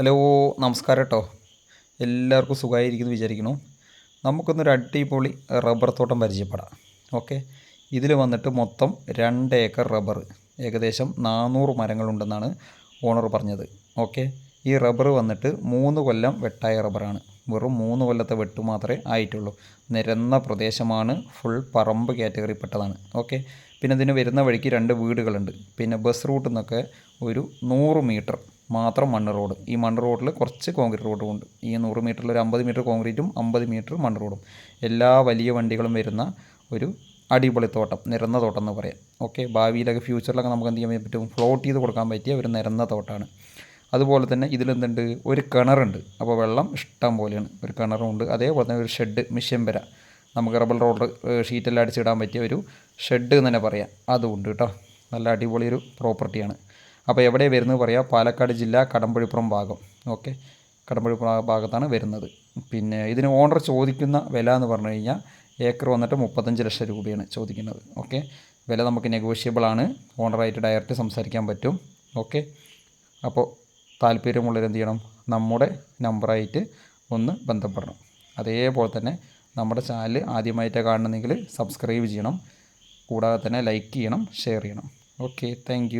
Hello നമസ്കാരം കേട്ടോ എല്ലാവർക്കും സുഖമായിരിക്കുന്നു വിചാരിക്കുന്നു. നമുക്കൊന്നൊരു അടിപൊളി റബ്ബർ തോട്ടം പരിചയപ്പെടാം. ഓക്കെ. ഇതിൽ വന്നിട്ട് മൊത്തം രണ്ട് ഏക്കർ റബ്ബർ. ഏകദേശം നാനൂറ് മരങ്ങളുണ്ടെന്നാണ് ഓണർ പറഞ്ഞത്. ഓക്കെ. ഈ റബ്ബർ വന്നിട്ട് മൂന്ന് കൊല്ലം വെട്ടായ റബ്ബറാണ്. വെറും മൂന്ന് കൊല്ലത്തെ വെട്ടു മാത്രമേ ആയിട്ടുള്ളൂ. നിരന്ന പ്രദേശമാണ്. ഫുൾ പറമ്പ് കാറ്റഗറിപ്പെട്ടതാണ്. ഓക്കെ. പിന്നെ ഇതിന് വരുന്ന വഴിക്ക് രണ്ട് വീടുകളുണ്ട്. പിന്നെ ബസ് റൂട്ടിൽ നിന്നൊക്കെ ഒരു നൂറ് മീറ്റർ മാത്രം മണ്ണ് റോഡ്. ഈ മണ്ണ് റോഡിൽ കുറച്ച് കോൺക്രീറ്റ് റോഡും ഉണ്ട്. ഈ നൂറ് മീറ്ററിൽ ഒരു അമ്പത് മീറ്റർ കോൺക്രീറ്റും അമ്പത് മീറ്റർ മണ്ണ് റോഡും. എല്ലാ വലിയ വണ്ടികളും വരുന്ന ഒരു അടിപൊളി തോട്ടം നിരന്ന തോട്ടം എന്ന് പറയാം. ഓക്കെ ഭാവിയിലൊക്കെ ഫ്യൂച്ചറിലൊക്കെ നമുക്ക് എന്ത് ചെയ്യാൻ പറ്റും? ഫ്ലോട്ട് ചെയ്ത് കൊടുക്കാൻ പറ്റിയ ഒരു നിരന്ന തോട്ടമാണ് അതുപോലെ തന്നെ ഇതിലെന്തുണ്ട്? ഒരു കിണറുണ്ട്. അപ്പോൾ വെള്ളം ഇഷ്ടം പോലെയാണ്. ഒരു കിണറുണ്ട് അതേപോലെ തന്നെ ഒരു ഷെഡ് മിഷ്യൻ വര നമുക്ക് റബ്ബർ റോഡ് ഷീറ്റെല്ലാം അടിച്ചിടാൻ പറ്റിയ ഒരു ഷെഡ് എന്ന് തന്നെ പറയാം. അതും ഉണ്ട് കേട്ടോ. നല്ല അടിപൊളി ഒരു പ്രോപ്പർട്ടിയാണ് അപ്പോൾ എവിടെ വരുന്നത് പറയാം? പാലക്കാട് ജില്ല കടമ്പഴിപ്പുറം ഭാഗം. ഓക്കെ. കടമ്പഴിപ്പുറം ഭാഗത്താണ് വരുന്നത്. പിന്നെ ഇതിന് ഓണർ ചോദിക്കുന്ന വില എന്ന് പറഞ്ഞു കഴിഞ്ഞാൽ ഏക്കർ വന്നിട്ട് മുപ്പത്തഞ്ച് ലക്ഷം രൂപയാണ് ചോദിക്കുന്നത്. ഓക്കെ. വില നമുക്ക് നെഗോഷ്യബിൾ ആണ്. ഓണറായിട്ട് ഡയറക്റ്റ് സംസാരിക്കാൻ പറ്റും. ഓക്കെ. അപ്പോൾ താല്പര്യമുള്ളവർ എന്ത് ചെയ്യണം? നമ്മുടെ നമ്പറായിട്ട് ഒന്ന് ബന്ധപ്പെടണം. അതേപോലെ തന്നെ നമ്മുടെ ചാനൽ ആദ്യമായിട്ടാണ് കാണണമെങ്കിൽ സബ്സ്ക്രൈബ് ചെയ്യണം. കൂടാതെ തന്നെ ലൈക്ക് ചെയ്യണം ഷെയർ ചെയ്യണം. ഓക്കെ. താങ്ക്